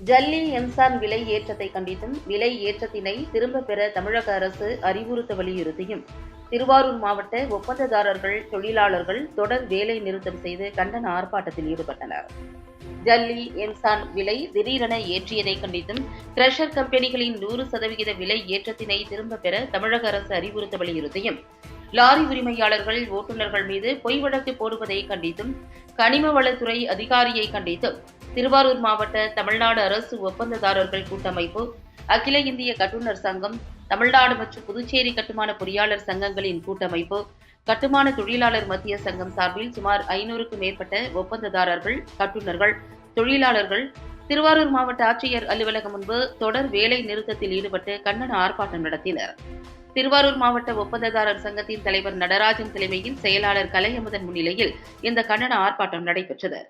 ஜல்லி எம்சான் விலை ஏற்றத்தை கண்டித்தும் விலை ஏற்றத்தினை திரும்ப பெற தமிழக அரசு அறிவுறுத்த வலியுறுத்தியும் திருவாரூர் மாவட்ட ஒப்பந்ததாரர்கள் தொழிலாளர்கள் தொடர் வேலை நிறுத்தம் செய்து கண்டன ஆர்ப்பாட்டத்தில் ஈடுபட்டனர். ஜல்லி எம்சான் விலை திடீரென ஏற்றியதை கண்டித்தும் கிரஷர் கம்பெனிகளின் நூறு சதவிகித விலை ஏற்றத்தினை திரும்ப பெற தமிழக அரசு அறிவுறுத்த வலியுறுத்தியும் லாரி உரிமையாளர்கள் ஓட்டுநர்கள் மீது பொய் வழக்கு போடுவதை கண்டித்தும் கனிம வளத்துறை அதிகாரியை கண்டித்தும் திருவாரூர் மாவட்ட தமிழ்நாடு அரசு ஒப்பந்ததாரர்கள் கூட்டமைப்பு அகில இந்திய கட்டுநர் சங்கம் தமிழ்நாடு மற்றும் புதுச்சேரி கட்டுமான பொறியாளர் சங்கங்களின் கூட்டமைப்பு கட்டுமான தொழிலாளர் மத்திய சங்கம் சார்பில் சுமார் ஐநூறுக்கும் மேற்பட்ட ஒப்பந்ததாரர்கள் கட்டுநர்கள் தொழிலாளர்கள் திருவாரூர் மாவட்ட ஆட்சியர் அலுவலகம் முன்பு தொடர் வேலை நிறுத்தத்தில் ஈடுபட்டு கண்டன ஆர்ப்பாட்டம் நடத்தினர். திருவாரூர் மாவட்ட ஒப்பந்ததாரர் சங்கத்தின் தலைவர் நடராஜன் தலைமையில் செயலாளர் கலையமுதன் முன்னிலையில் இந்த கண்டன ஆர்ப்பாட்டம் நடைபெற்றது.